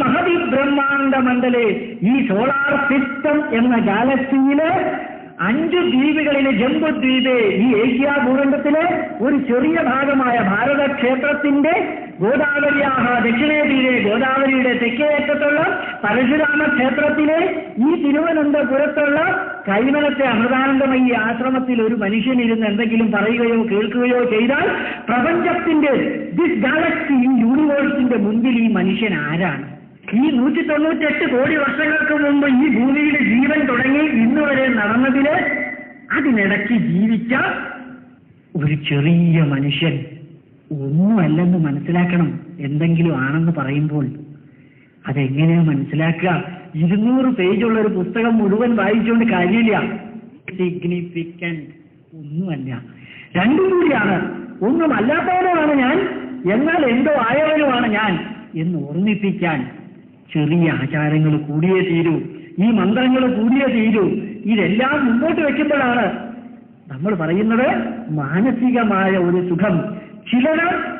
മഹതി ബ്രഹ്മാണ്ട മണ്ഡലെ ഈ solar system എന്ന ഗാലക്സിയിൽ അഞ്ച് ദ്വീപുകളിലെ ജംബുദ്വീപ് ഈ ഏഷ്യ ഭൂഖണ്ഡത്തിലെ ഒരു ചെറിയ ഭാഗമായ ഭാരത ക്ഷേത്രത്തിന്റെ ഗോദാവരിയാഹ ദക്ഷിണേ തീരെ ഗോദാവരിയുടെ തെക്കേയറ്റത്തുള്ള പരശുരാമ ക്ഷേത്രത്തിലെ ഈ തിരുവനന്തപുരത്തുള്ള കൈമലത്തെ അമൃതാനന്ദമയി ആശ്രമത്തിൽ ഒരു മനുഷ്യൻ ഇരുന്ന് എന്തെങ്കിലും പറയുകയോ കേൾക്കുകയോ ചെയ്താൽ പ്രപഞ്ചത്തിന്റെ ദിസ് ഗാലക്സി യൂണിവേഴ്സിന്റെ മുൻപിൽ ഈ മനുഷ്യൻ ആരാണ്? ഈ നൂറ്റി തൊണ്ണൂറ്റെട്ട് കോടി വർഷങ്ങൾക്ക് മുമ്പ് ഈ ഭൂമിയുടെ ജീവൻ തുടങ്ങി ഇന്ന് വരെ നടന്നതിൽ അതിനിടയ്ക്ക് ജീവിച്ച ഒരു ചെറിയ മനുഷ്യൻ ഒന്നുമല്ലെന്ന് മനസ്സിലാക്കണം എന്തെങ്കിലും ആണെന്ന് പറയുമ്പോൾ. അതെങ്ങനെയാ മനസ്സിലാക്കുക? ഇരുന്നൂറ് പേജുള്ള ഒരു പുസ്തകം മുഴുവൻ വായിച്ചുകൊണ്ട് കാര്യമില്ല. സിഗ്നിഫിക്കന്റ് ഒന്നുമല്ല. രണ്ടും കൂടിയാണ്. ഒന്നും അല്ലാത്തവനുമാണ് ഞാൻ. എന്നാൽ എന്തോ ആയവനുമാണ് ഞാൻ എന്ന് ഓർമ്മിപ്പിക്കാൻ ചെറിയ ആചാരങ്ങൾ കൂടിയേ തീരൂ. ഈ മന്ത്രങ്ങൾ കൂടിയേ തീരൂ. ഇതെല്ലാം മുമ്പോട്ട് വെക്കുമ്പോഴാണ് നമ്മൾ പറയുന്നത് മാനസികമായ ഒരു സുഖം. ചിലര്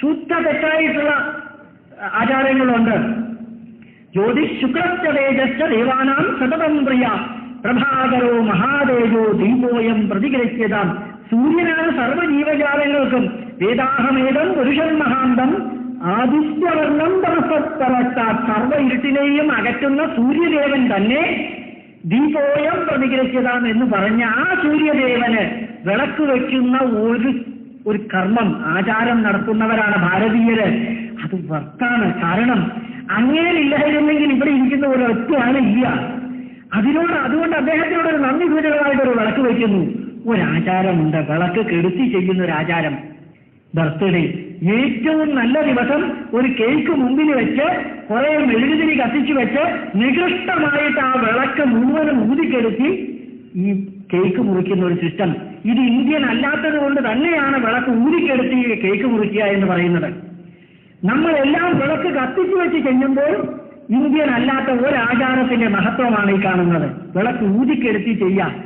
ശുദ്ധ തെറ്റായിട്ടുള്ള ആചാരങ്ങളുണ്ട്. ജ്യോതിഷ് ശുക്രശ്ച ദേവാനാം സതതം പ്രിയ. പ്രഭാകരോ മഹാദേവോ ദീപോയം പ്രതികരിച്ചതാം. സൂര്യനാണ് സർവജീവജാലങ്ങൾക്കും വേദാഹമേതം പുരുഷൻ മഹാന്തം ആദിത്യവർണം തമസത്തരത്താ സർവ ഇരുട്ടിനെയും അകറ്റുന്ന സൂര്യദേവൻ തന്നെ ദീപോയം പ്രതികരിച്ചതാണ് എന്ന് പറഞ്ഞ ആ സൂര്യദേവന് വിളക്ക് വയ്ക്കുന്ന ഒരു ഒരു കർമ്മം ആചാരം നടത്തുന്നവരാണ് ഭാരതീയര്. അത് വർത്താണ്. കാരണം അങ്ങനെ ഇല്ലായിരുന്നെങ്കിൽ ഇവിടെ ഇരിക്കുന്ന ഒരു ഒറ്റയാണ് ഇല്ല. അതിനോട് അതുകൊണ്ട് അദ്ദേഹത്തിനോട് ഒരു നന്ദി സൂചകമായിട്ട് ഒരു വിളക്ക് വയ്ക്കുന്നു. ഒരാചാരമുണ്ട്. വിളക്ക് കെടുത്തി ചെയ്യുന്ന ഒരു ആചാരം ബർത്ത്ഡേ. ഏറ്റവും നല്ല ദിവസം ഒരു കേക്ക് മുമ്പിൽ വെച്ച് കുറെ മെഴുകുതിരി കത്തിച്ചു വെച്ച് നികൃഷ്ടമായിട്ട് ആ വിളക്ക് മുഴുവനും ഊതിക്കെടുത്തി ഈ കേക്ക് മുറിക്കുന്ന ഒരു സിസ്റ്റം. ഇത് ഇന്ത്യൻ അല്ലാത്തത് കൊണ്ട് തന്നെയാണ് വിളക്ക് ഊതിക്കെടുത്തി കേക്ക് മുറിക്കുക എന്ന് പറയുന്നത്. നമ്മളെല്ലാം വിളക്ക് കത്തിച്ചു വെച്ച് ചെയ്യുമ്പോൾ ഇന്ത്യൻ അല്ലാത്ത ഒരാചാരത്തിന്റെ മഹത്വമാണ് ഈ കാണുന്നത്. വിളക്ക് ഊതിക്കെടുത്തി ചെയ്യാം.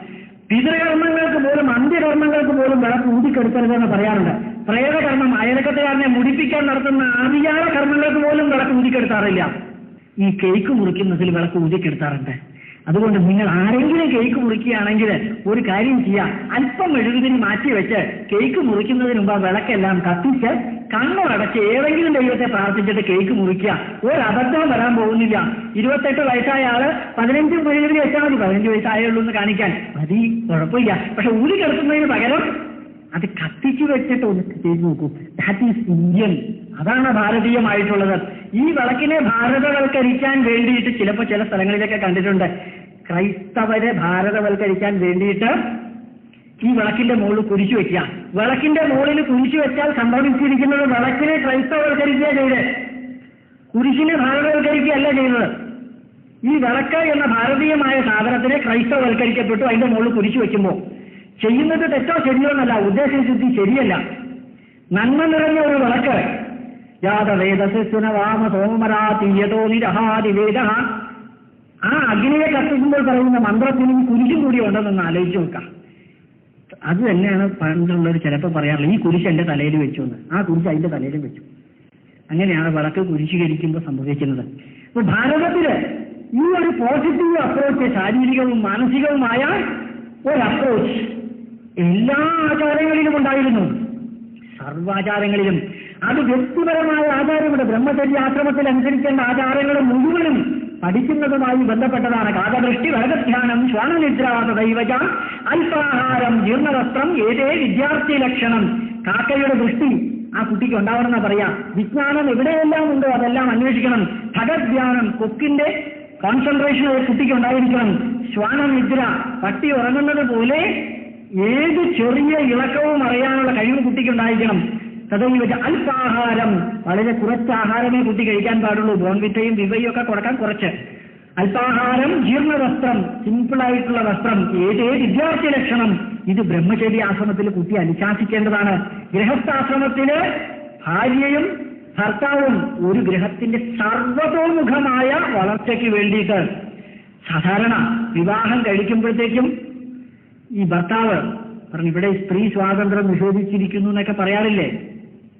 പിതൃകർമ്മങ്ങൾക്ക് പോലും അന്ത്യകർമ്മങ്ങൾക്ക് പോലും വിളക്ക് ഊതിക്കെടുക്കരുതെന്ന് പറയാറുണ്ട്. പ്രേതകർമ്മം അയലക്കത്തുകാരനെ മുടിപ്പിക്കാൻ നടത്തുന്ന ആദിയായ കർമ്മങ്ങൾക്ക് പോലും വിളക്ക് ഊതിക്കെടുത്താറില്ല. ഈ കേക്ക് മുറിക്കുന്നതിൽ വിളക്ക് ഊതിക്കെടുത്താറുണ്ട്. അതുകൊണ്ട് നിങ്ങൾ ആരെങ്കിലും കേക്ക് മുറിക്കുകയാണെങ്കിൽ ഒരു കാര്യം ചെയ്യാം. അല്പം മെഴുകുതിരി മാറ്റി വെച്ച് കേക്ക് മുറിക്കുന്നതിന് മുമ്പ് ആ വിളക്കെല്ലാം കത്തിച്ച് കണ്ണടച്ച് ഏതെങ്കിലും ദൈവത്തെ പ്രാർത്ഥിച്ചിട്ട് കേക്ക് മുറിക്കുക. ഒരു അബദ്ധം വരാൻ പോകുന്നില്ല. ഇരുപത്തെട്ട് വയസ്സായ ആൾ പതിനഞ്ച് മെഴുകുതിരി വെച്ചാൽ മതി. പതിനഞ്ച് വയസ്സായുള്ളൂ എന്ന് കാണിക്കാൻ. മതി കുഴപ്പമില്ല. പക്ഷെ ഊരി കിടക്കുന്നതിന് പകരം അത് കത്തിച്ചു വെച്ചിട്ട് ഒന്ന് ചെയ്തു നോക്കൂ. ദാറ്റ് ഈസ് ഇന്ത്യൻ അതാണ് ഭാരതീയമായിട്ടുള്ളത്. ഈ വിളക്കിനെ ഭാരതവൽക്കരിക്കാൻ വേണ്ടിയിട്ട് ചിലപ്പോൾ ചില സ്ഥലങ്ങളിലൊക്കെ കണ്ടിട്ടുണ്ട്. ക്രൈസ്തവരെ ഭാരതവൽക്കരിക്കാൻ വേണ്ടിയിട്ട് ഈ വിളക്കിന്റെ മുകളിൽ കുരിശു വെക്കുക. വിളക്കിന്റെ മുകളിൽ കുരിശു വെച്ചാൽ സംഭവിച്ചിരിക്കുന്നത് വിളക്കിനെ ക്രൈസ്തവൽക്കരിക്കുക ചെയ്ത്. കുരിശിനെ ഭാരതവൽക്കരിക്കുകയല്ല ചെയ്യുന്നത്. ഈ വിളക്ക് എന്ന ഭാരതീയമായ സാധനത്തിനെ ക്രൈസ്തവൽക്കരിക്കപ്പെട്ടു അതിന്റെ മുകളിൽ കുരിശു വെക്കുമ്പോൾ ചെയ്യുന്നത് തെറ്റോ ശരിയോ എന്നല്ല ഉദ്ദേശശുദ്ധി ശരിയല്ല. നന്മ നിറഞ്ഞ ഒരു വിളക്ക് യാതവേദസുന വാമ ആ അഗ്നിയെ കത്തിക്കുമ്പോൾ പറയുന്ന മന്ത്രത്തിനും കുരിശും കൂടി ഉണ്ടെന്നൊന്ന് ആലോചിച്ചു നോക്കാം. അത് തന്നെയാണ് പണ്ടുള്ളവർ ചിലപ്പോൾ പറയാറുള്ളത്. ഈ കുരിശ് എന്റെ തലയിൽ വെച്ചു എന്ന് ആ കുരിശ് അതിന്റെ തലയിൽ വെച്ചു. അങ്ങനെയാണ് വിളക്ക് കുരിശീകരിക്കുമ്പോൾ സംഭവിക്കുന്നത്. അപ്പൊ ഭാരതത്തിൽ ഈ ഒരു പോസിറ്റീവ് അപ്രോച്ച് ശാരീരികവും മാനസികവുമായ ഒരു അപ്രോച്ച് എല്ലാ ആചാരങ്ങളിലും ഉണ്ടായിരുന്നു. സർവാചാരങ്ങളിലും. അത് വ്യക്തിപരമായ ആചാരമുണ്ട് ബ്രഹ്മചര്യ ആശ്രമത്തിൽ അനുസരിക്കേണ്ട ആചാരങ്ങൾ മുഴുവനും പഠിക്കുന്നതുമായി ബന്ധപ്പെട്ടതാണ്. കാതദൃഷ്ടി വരദധ്യാനം ശ്വാനനിദ്രാത ദൈവജ അൽപാഹാരം ജീർണവസ്ത്രം ഏതേ വിദ്യാർത്ഥി ലക്ഷണം കാക്കയുടെ ദൃഷ്ടി ആ കുട്ടിക്ക് ഉണ്ടാവണമെന്നാ പറയാ. വിജ്ഞാനം എവിടെയെല്ലാം ഉണ്ടോ അതെല്ലാം അന്വേഷിക്കണം. ഭഗവദ്ധ്യാനം കൊക്കിന്റെ കോൺസെൻട്രേഷൻ കുട്ടിക്ക് ഉണ്ടായിരിക്കണം. ശ്വാനനിദ്ര പട്ടി ഉറങ്ങുന്നത് പോലെ ഏത് ചെറിയ ഇളക്കവും അറിയാനുള്ള കഴിവ് കുട്ടിക്ക് ഉണ്ടായിരിക്കണം തദൈവ അല്പാഹാരം വളരെ കുറച്ച് ആഹാരമേ കുട്ടി കഴിക്കാൻ പാടുള്ളൂ. ബോൺവിറ്റയും വിവയും ഒക്കെ കൊടുക്കാൻ കുറച്ച്. അല്പാഹാരം ജീർണവസ്ത്രം സിമ്പിൾ ആയിട്ടുള്ള വസ്ത്രം ഏതേ വിദ്യാർത്ഥി ലക്ഷണം. ഇത് ബ്രഹ്മചര്യ ആശ്രമത്തിൽ കുട്ടി അനുശാസിക്കേണ്ടതാണ്. ഗൃഹസ്ഥാശ്രമത്തിൽ ഭാര്യയും ഭർത്താവും ഒരു ഗൃഹത്തിന്റെ സർവതോമുഖമായ വളർച്ചയ്ക്ക് വേണ്ടിയിട്ട് സാധാരണ വിവാഹം കഴിക്കുമ്പോഴത്തേക്കും ഈ ഭർത്താവ് പറഞ്ഞു ഇവിടെ സ്ത്രീ സ്വാതന്ത്ര്യം നിഷേധിച്ചിരിക്കുന്നു എന്നൊക്കെ പറയാറില്ലേ?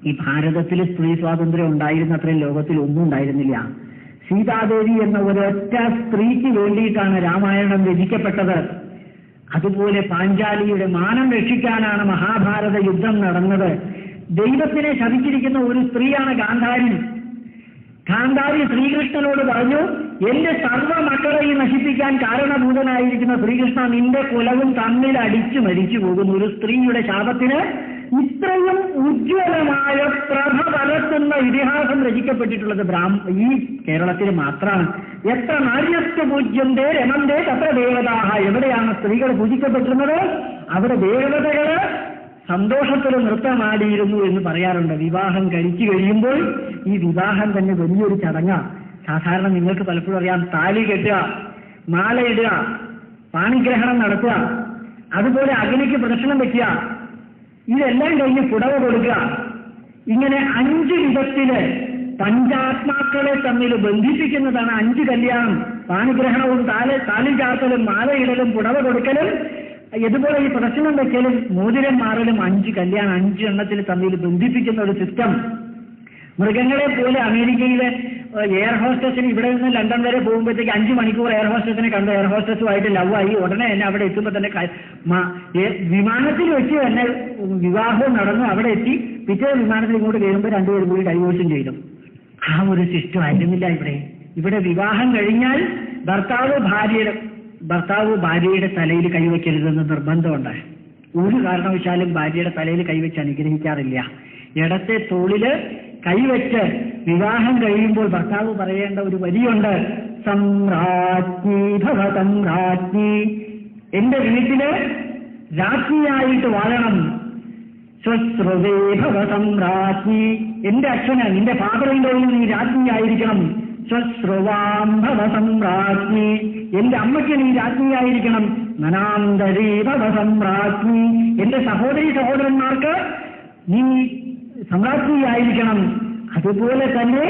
ഈ ഭാരതത്തിൽ സ്ത്രീ സ്വാതന്ത്ര്യം ഉണ്ടായിരുന്ന അത്രയും ലോകത്തിൽ ഒന്നും ഉണ്ടായിരുന്നില്ല. സീതാദേവി എന്ന ഒരൊറ്റ സ്ത്രീക്ക് വേണ്ടിയിട്ടാണ് രാമായണം രചിക്കപ്പെട്ടത്. അതുപോലെ പാഞ്ചാലിയുടെ മാനം രക്ഷിക്കാനാണ് മഹാഭാരത യുദ്ധം നടന്നത്. ദൈവത്തിനെ ശപിച്ചിരിക്കുന്ന ഒരു സ്ത്രീയാണ് ഗാന്ധാരി. ഗാന്ധാരി ശ്രീകൃഷ്ണനോട് പറഞ്ഞു എന്റെ സർവ മക്കളെയും നശിപ്പിക്കാൻ കാരണഭൂതനായിരിക്കുന്ന ശ്രീകൃഷ്ണ നിന്റെ കുലവും തമ്മിൽ അടിച്ചു മരിച്ചു പോകുന്നു. ഒരു സ്ത്രീയുടെ ശാപത്തിന് ഇത്രയും ഉജ്ജ്വലമായ പ്രഭ പരത്തുന്ന ഇതിഹാസം രചിക്കപ്പെട്ടിട്ടുള്ളത് ബ്രാഹ്മ ഈ കേരളത്തിൽ മാത്രമാണ്. എത്ര നാര്യത്വ പൂജ്യന്തേ രമന്തേ തത്ര ദേവതാഹ. എവിടെയാണ് സ്ത്രീകൾ പൂജിക്കപ്പെട്ടിരുന്നത്? അവിടെ ദേവതകൾ സന്തോഷത്തിൽ നൃത്തമാടിയിരുന്നു എന്ന് പറയാറുണ്ട്. വിവാഹം കഴിച്ചു കഴിയുമ്പോൾ ഈ വിവാഹം തന്നെ വലിയൊരു ചടങ്ങാണ് സാധാരണ നിങ്ങൾക്ക് പലപ്പോഴും അറിയാം താലി കെട്ടുക മാലയിടുക പാണിഗ്രഹണം നടത്തുക അതുപോലെ അഗ്നിക്ക് പ്രദക്ഷിണം വെക്കുക ഇതെല്ലാം കഴിഞ്ഞ് പുടവ കൊടുക്കുക. ഇങ്ങനെ അഞ്ച് വിധത്തിൽ പഞ്ചാത്മാക്കളെ തമ്മിൽ ബന്ധിപ്പിക്കുന്നതാണ് അഞ്ച് കല്യാണം. പാണിഗ്രഹണവും താല താലി ചാർത്തലും മാലയിടലും പുടവ കൊടുക്കലും ഇതുപോലെ ഈ പ്രശ്നം വെക്കലും മോതിരം മാറലും അഞ്ച് കല്യാണം അഞ്ച് എണ്ണത്തിൽ തമ്മിൽ ബന്ധിപ്പിക്കുന്ന ഒരു സിസ്റ്റം മൃഗങ്ങളെ പോലെ അമേരിക്കയിലെ എയർ ഹോസ്റ്റസിന് ഇവിടെ നിന്ന് ലണ്ടൻ വരെ പോകുമ്പോഴത്തേക്ക് അഞ്ച് മണിക്കൂർ എയർ ഹോസ്റ്റസിനെ കണ്ട് എയർ ഹോസ്റ്റസുമായിട്ട് ആയി. ഉടനെ തന്നെ അവിടെ എത്തുമ്പോൾ തന്നെ വിമാനത്തിൽ വെച്ച് തന്നെ വിവാഹവും നടന്നു. അവിടെ എത്തി. പിറ്റേ വിമാനത്തിൽ ഇങ്ങോട്ട് കയറുമ്പോൾ രണ്ടുപേരും കൂടി ഡൈവോഴ്സും ചെയ്തു. ആ ഒരു സിസ്റ്റം ആയിരുന്നില്ല ഇവിടെ. ഇവിടെ വിവാഹം കഴിഞ്ഞാൽ ഭർത്താവ് ഭാര്യയുടെ ഭർത്താവ് ഭാര്യയുടെ തലയിൽ കൈവയ്ക്കരുതെന്ന് നിർബന്ധമുണ്ട്. ഒരു കാരണവശാലും ഭാര്യയുടെ തലയിൽ കൈവച്ച് അനുഗ്രഹിക്കാറില്ല. ഇടത്തെ തോളിൽ കൈവച്ച് വിവാഹം കഴിയുമ്പോൾ ഭർത്താവ് പറയേണ്ട ഒരു വരിയുണ്ട്. സമ്രാജ്ഞി ഭവ രാജ്ഞി എന്റെ വീട്ടിൽ രാജ്ഞിയായിട്ട് വാഴണം. സ്വസ്രുവേ ഭവ സമ്രാജ്ഞി. എന്റെ അച്ഛന് നിന്റെ ഫാദറിന്റെ നീ രാജ്ഞിയായിരിക്കണം. സ്വസ്രുവാം ഭവ രാജ്ഞി എന്റെ അമ്മയ്ക്ക് നീ രാജ്ഞിയായിരിക്കണം. നനാന്തരീ ഭവ സമ്രാജ്ഞി എന്റെ സഹോദരി സഹോദരന്മാർക്ക് നീ സമ്രാജ്ഞിയായിരിക്കണം അതുപോലെ തന്നെ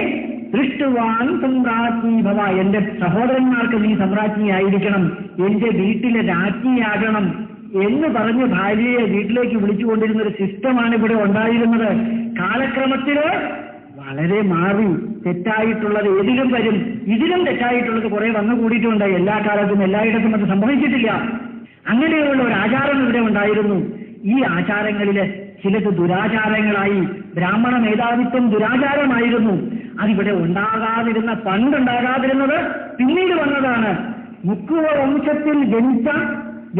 ദൃഷ്ടുവാൻ സമ്രാജ്ഞി ഭവ. എന്റെ സഹോദരന്മാർക്ക് നീ സമ്രാജ്ഞിയായിരിക്കണം എന്റെ വീട്ടിലെ രാജ്ഞിയാകണം എന്ന് പറഞ്ഞ് ഭാര്യയെ വീട്ടിലേക്ക് വിളിച്ചുകൊണ്ടിരുന്ന ഒരു സിസ്റ്റമാണ് ഇവിടെ ഉണ്ടായിരുന്നത്. കാലക്രമത്തിൽ വളരെ മാറി തെറ്റായിട്ടുള്ളത് ഏതിലും വരും. ഇതിലും തെറ്റായിട്ടുള്ളത് കുറെ വന്നു കൂടിയിട്ടുണ്ട്. എല്ലാ കാലത്തും എല്ലായിടത്തും അത് സംഭവിച്ചിട്ടില്ല. അങ്ങനെയുള്ള ഒരു ആചാരം ഇവിടെ ഉണ്ടായിരുന്നു. ഈ ആചാരങ്ങളിൽ ചിലത് ദുരാചാരങ്ങളായി ബ്രാഹ്മണ മേധാവിത്വം ദുരാചാരമായിരുന്നു. അതിവിടെ ഉണ്ടാകാതിരുന്ന പണ്ടുണ്ടാകാതിരുന്നത് പിന്നീട് വന്നതാണ്. മുക്കുവ വംശത്തിൽ ജനിച്ച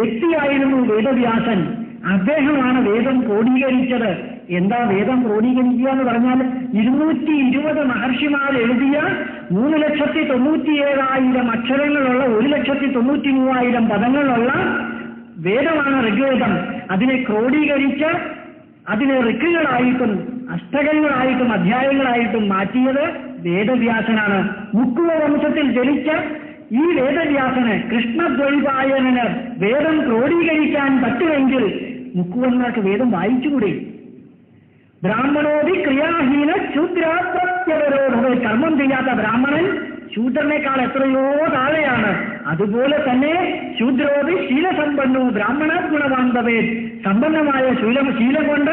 വ്യക്തിയായിരുന്നു വേദവ്യാസൻ. അദ്ദേഹമാണ് വേദം ക്രോഡീകരിച്ചത്. എന്താ വേദം ക്രോഡീകരിക്കുക എന്ന് പറഞ്ഞാൽ ഇരുന്നൂറ്റി ഇരുപത് മഹർഷിമാർ എഴുതിയ മൂന്ന് ലക്ഷത്തി തൊണ്ണൂറ്റിയേഴായിരം അക്ഷരങ്ങളുള്ള ഒരു ലക്ഷത്തി തൊണ്ണൂറ്റി മൂവായിരം പദങ്ങളുള്ള വേദമാണ് ഋഗ്വേദം. അതിനെ ക്രോഡീകരിച്ച് അതിനെ ഋക്കുകളായിട്ടും അഷ്ടകങ്ങളായിട്ടും അധ്യായങ്ങളായിട്ടും മാറ്റിയത് വേദവ്യാസനാണ്. മുക്കുവ വംശത്തിൽ ജനിച്ച ഈ വേദവ്യാസന് കൃഷ്ണദ്വൈപായനന് വേദം ക്രോഡീകരിക്കാൻ പറ്റുമെങ്കിൽ മുക്കുവന്മാർക്ക് വേദം വായിച്ചുകൂടെ? ബ്രാഹ്മണോതി ക്രിയാഹീന ശൂദ്രാപ്രത്യവരോധവ കർമ്മം ചെയ്യാത്ത ബ്രാഹ്മണൻ ശൂദ്രനേക്കാൾ എത്രയോ താഴെയാണ്. അതുപോലെ തന്നെ ശൂദ്രോതി ശീലസമ്പന്നു ബ്രാഹ്മണ ഗുണവാന്തവേ. സമ്പന്നമായ ശൂലം ശീലം കൊണ്ട്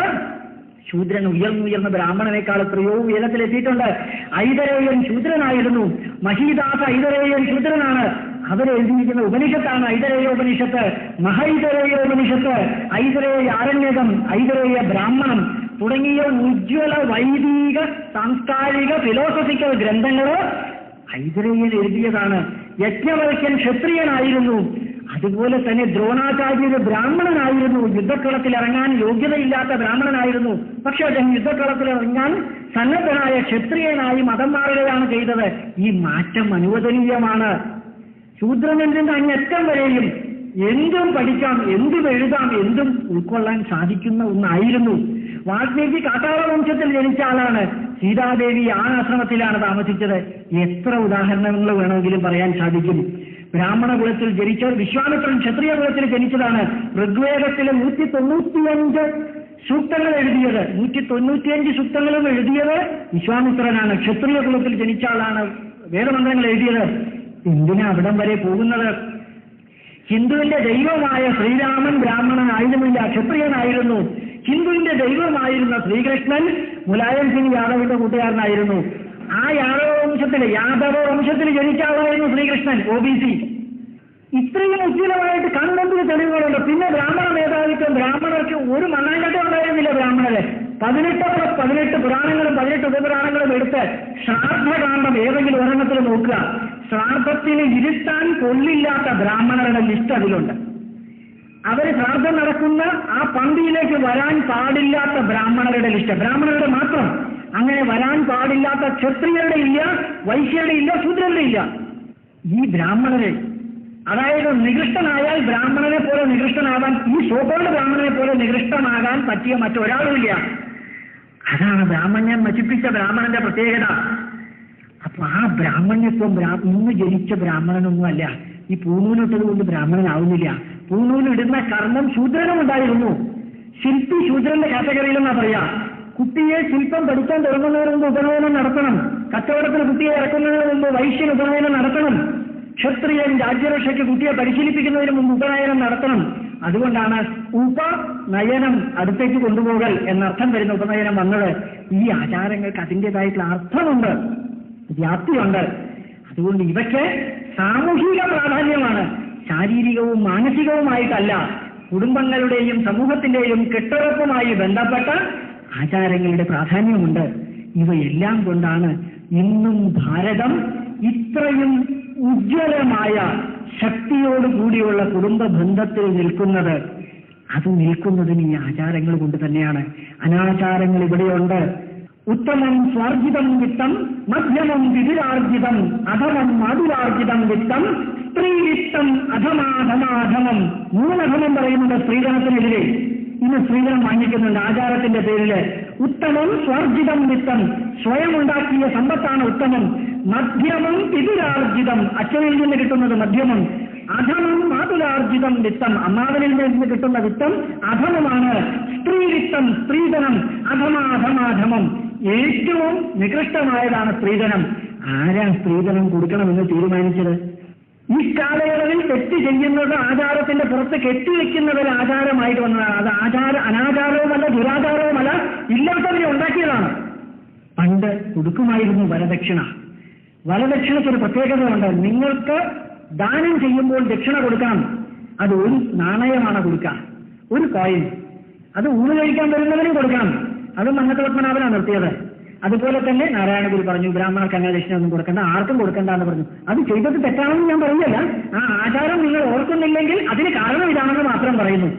ശൂദ്രൻ ഉയർന്നുയർന്ന ബ്രാഹ്മണനേക്കാൾ എത്രയോ ഉയരത്തിലെത്തിയിട്ടുണ്ട്. ഐതരേയൻ ശൂദ്രനായിരുന്നു. മഹീദാസ ഐതരേയൻ ശൂദ്രനാണ്. അവരെഴുതിയിരിക്കുന്ന ഉപനിഷത്താണ് ഐതരേയ ഉപനിഷത്ത്. മഹൈതരേയ ഉപനിഷത്ത്. ഐതരേയ ആരണ്യകം ഐതരേയ ബ്രാഹ്മണം. തുടങ്ങിയ ഉജ്ജ്വല വൈദിക സാംസ്കാരിക ഫിലോസഫിക്കൽ ഗ്രന്ഥങ്ങൾ ഐതരേയൻ എഴുതിയതാണ്. യജ്ഞവൽക്കൻ ക്ഷത്രിയനായിരുന്നു. അതുപോലെ തന്നെ ദ്രോണാചാര്യർ ബ്രാഹ്മണനായിരുന്നു. യുദ്ധക്കളത്തിൽ ഇറങ്ങാൻ യോഗ്യതയില്ലാത്ത ബ്രാഹ്മണനായിരുന്നു. പക്ഷെ അദ്ദേഹം യുദ്ധക്കളത്തിൽ ഇറങ്ങാൻ സന്നദ്ധനായ ക്ഷത്രിയനായി മതം മാറുകയാണ് ചെയ്തത്. ഈ മാറ്റം അനുവദനീയമാണ്. ശൂദ്രനെന്തിന്റെ അങ്ങറ്റം വരെയും എന്തും പഠിക്കാം എന്തും എഴുതാം എന്തും ഉൾക്കൊള്ളാൻ സാധിക്കുന്ന ഒന്നായിരുന്നു. വാൽമീകി കാട്ടാള വംശത്തിൽ ജനിച്ച ആളാണ്. സീതാദേവി ആ ആശ്രമത്തിലാണ് താമസിച്ചത്. എത്ര ഉദാഹരണങ്ങൾ വേണമെങ്കിലും പറയാൻ സാധിക്കും. ബ്രാഹ്മണ കുലത്തിൽ ജനിച്ച വിശ്വാമിത്രൻ ക്ഷത്രിയ കുലത്തിൽ ജനിച്ചതാണ്. ഋഗ്വേദത്തിലെ നൂറ്റി തൊണ്ണൂറ്റിയഞ്ച് സൂക്തങ്ങൾ എഴുതിയത്. നൂറ്റി തൊണ്ണൂറ്റിയഞ്ച് സൂക്തങ്ങളും എഴുതിയത് വിശ്വാമിത്രനാണ്. ക്ഷത്രിയ കുലത്തിൽ ജനിച്ച ആളാണ് വേദമന്ത്രങ്ങൾ എഴുതിയത്. എന്തിനാ അവിടം വരെ പോകുന്നത്? ഹിന്ദുവിന്റെ ദൈവമായ ശ്രീരാമൻ ബ്രാഹ്മണനായിരുന്നില്ല ക്ഷത്രിയനായിരുന്നു. ഹിന്ദുവിന്റെ ദൈവമായിരുന്ന ശ്രീകൃഷ്ണൻ മുലായം സിംഗ് യാദവിന്റെ കൂട്ടുകാരനായിരുന്നു. ആ യാദവ വംശത്തിലെ യാദവ വംശത്തിൽ ജനിക്കാവുമായിരുന്നു ശ്രീകൃഷ്ണൻ ഒ ബി സി ഇത്രയും ഉജ്ജ്വലമായിട്ട് കണ്ടെന്തിന് തെളിവുകളുണ്ട്. പിന്നെ ബ്രാഹ്മണ മേധാവിത്വം ബ്രാഹ്മണർക്ക് ഒരു മണ്ണാങ്കട്ടം ഉണ്ടായിരുന്നില്ല ബ്രാഹ്മണരെ പതിനെട്ട് പ്ലസ് പതിനെട്ട് പുരാണങ്ങളും പതിനെട്ട് ഉപപുരാണങ്ങളും എടുത്ത് ശ്രാദ്ധകാന്ഡം ഏതെങ്കിലും ഒരെണ്ണത്തിൽ നോക്കുക. ശ്രാദ്ധത്തിന് ഇരുത്താൻ കൊള്ളില്ലാത്ത ബ്രാഹ്മണരുടെ ലിസ്റ്റ് അതിലുണ്ട്. അവർ ശ്രാദ്ധ നടക്കുന്ന ആ പന്തിയിലേക്ക് വരാൻ പാടില്ലാത്ത ബ്രാഹ്മണരുടെ ലിസ്റ്റ്. ബ്രാഹ്മണരുടെ മാത്രം. അങ്ങനെ വരാൻ പാടില്ലാത്ത ക്ഷത്രിയരുടെ ഇല്ല വൈശ്യരുടെ ഇല്ല ശൂദ്രരുടെ ഇല്ല. ഈ ബ്രാഹ്മണരെ അതായത് നികൃഷ്ടനായാൽ ബ്രാഹ്മണനെ പോലെ നികൃഷ്ടനാകാൻ ഈ സോപ്പോണ്ട് ബ്രാഹ്മണനെ പോലെ നികൃഷ്ടനാകാൻ പറ്റിയ മറ്റൊരാളുമില്ല അതാണ് ബ്രാഹ്മണ്യം നശിപ്പിച്ച ബ്രാഹ്മണന്റെ പ്രത്യേകത. അപ്പൊ ആ ബ്രാഹ്മണ്യത്വം ഇന്ന് ജനിച്ച ബ്രാഹ്മണനൊന്നുമല്ല. ഈ പൂണൂലിട്ടത് കൊണ്ട് ബ്രാഹ്മണനാവുന്നില്ല. പൂണൂലിടുന്ന കർമ്മം ശൂദ്രനും ഉണ്ടായിരുന്നു ശില്പി ശൂദ്രന്റെ കാറ്റഗറിയിലെന്നാ പറയാ. കുട്ടിയെ ശില്പം പഠിക്കാൻ തുടങ്ങുന്നതിന് മുമ്പ് ഉപനയനം നടത്തണം. കച്ചവടത്തിന് കുട്ടിയെ ഇറക്കുന്നതിന് മുമ്പ് വൈശ്യൻ ഉപനയനം നടത്തണം. ക്ഷത്രിയൻ രാജ്യരക്ഷയ്ക്ക് കുട്ടിയെ പരിശീലിപ്പിക്കുന്നതിന് മുമ്പ് ഉപനയനം നടത്തണം. അതുകൊണ്ടാണ് ഉപനയനം അടുത്തേക്ക് കൊണ്ടുപോകൽ എന്നർത്ഥം വരുന്ന ഉപനയനം വന്നത്. ഈ ആചാരങ്ങൾക്ക് അതിന്റെതായിട്ടുള്ള അർത്ഥമുണ്ട്. വ്യാപ്തിയുണ്ട്. അതുകൊണ്ട് ഇവയ്ക്ക് സാമൂഹിക പ്രാധാന്യമാണ്. ശാരീരികവും മാനസികവുമായിട്ടല്ല കുടുംബങ്ങളുടെയും സമൂഹത്തിന്റെയും കെട്ടുറപ്പുമായി ബന്ധപ്പെട്ട ആചാരങ്ങളുടെ പ്രാധാന്യമുണ്ട്. ഇവയെല്ലാം കൊണ്ടാണ് ഇന്നും ഭാരതം ഇത്രയും ഉജ്ജ്വലമായ ശക്തിയോടുകൂടിയുള്ള കുടുംബ ബന്ധത്തിൽ നിൽക്കുന്നത്. അത് നിൽക്കുന്നതിന് ഈ ആചാരങ്ങൾ കൊണ്ട് തന്നെയാണ്. അനാചാരങ്ങൾ ഇവിടെയുണ്ട്. ഉത്തമം സ്വാർജിതം വിത്തം മധ്യമം വിധിരാർജിതം അധമം മാതുരാർജിതം വിത്തം സ്ത്രീ വിത്തം അധമാധമാധമം മൂലധമം പറയുന്നുണ്ട് സ്ത്രീധനത്തിനെതിരെ. ഇന്ന് സ്ത്രീധനം വാങ്ങിക്കുന്നുണ്ട് ആചാരത്തിന്റെ പേരിൽ. ഉത്തമം സ്വർജിതം വിത്തം സ്വയം ഉണ്ടാക്കിയ സമ്പത്താണ് ഉത്തമം. മധ്യമം പിതുരാർജിതം. അച്ഛനിൽ നിന്ന് കിട്ടുന്നത് മധ്യമം. അധമം മാതുലാർജിതം വിത്തം അമ്മാവനിൽ നിന്ന് കിട്ടുന്ന വിത്തം അധമമാണ്. സ്ത്രീ വിത്തം സ്ത്രീധനം അധമാധമാധമം. ഏറ്റവും നികൃഷ്ടമായതാണ് സ്ത്രീധനം. ആരാ സ്ത്രീധനം കൊടുക്കണമെന്ന് തീരുമാനിച്ചത്? ഈ കാലയളവിൽ തെറ്റ് ചെയ്യുന്നത് ആചാരത്തിന്റെ പുറത്ത് കെട്ടിവെക്കുന്നത് ഒരു ആചാരമായിട്ട് വന്നതാണ്. അത് ആചാര അനാചാരവുമല്ല ദുരാചാരവുമല്ല ഇല്ലാത്തവരെ ഉണ്ടാക്കിയതാണ്. പണ്ട് കൊടുക്കുമായിരുന്നു വരദക്ഷിണ. വരദക്ഷിണയ്ക്ക് ഒരു പ്രത്യേകതയുണ്ട്. നിങ്ങൾക്ക് ദാനം ചെയ്യുമ്പോൾ ദക്ഷിണ കൊടുക്കണം അത് ഒരു നാണയമാണ് കൊടുക്കുക ഒരു കോയിൻ അത് ഊണ് കഴിക്കാൻ വരുന്നവനും കൊടുക്കണം അതും മന്നത്ത് പത്മനാഭനാണ് നിർത്തിയത്. അതുപോലെ തന്നെ നാരായണഗുരു പറഞ്ഞു ബ്രാഹ്മണർക്ക് അങ്ങനെ ദക്ഷിണ ഒന്നും കൊടുക്കണ്ട ആർക്കും കൊടുക്കണ്ട എന്ന് പറഞ്ഞു. അത് ചെയ്തത് തെറ്റാണെന്ന് ഞാൻ പറയുന്നില്ല ആ ആചാരം നിങ്ങൾ ഓർക്കുന്നില്ലെങ്കിൽ അതിന് കാരണം ഇതാണെന്ന് മാത്രം പറയുന്നു.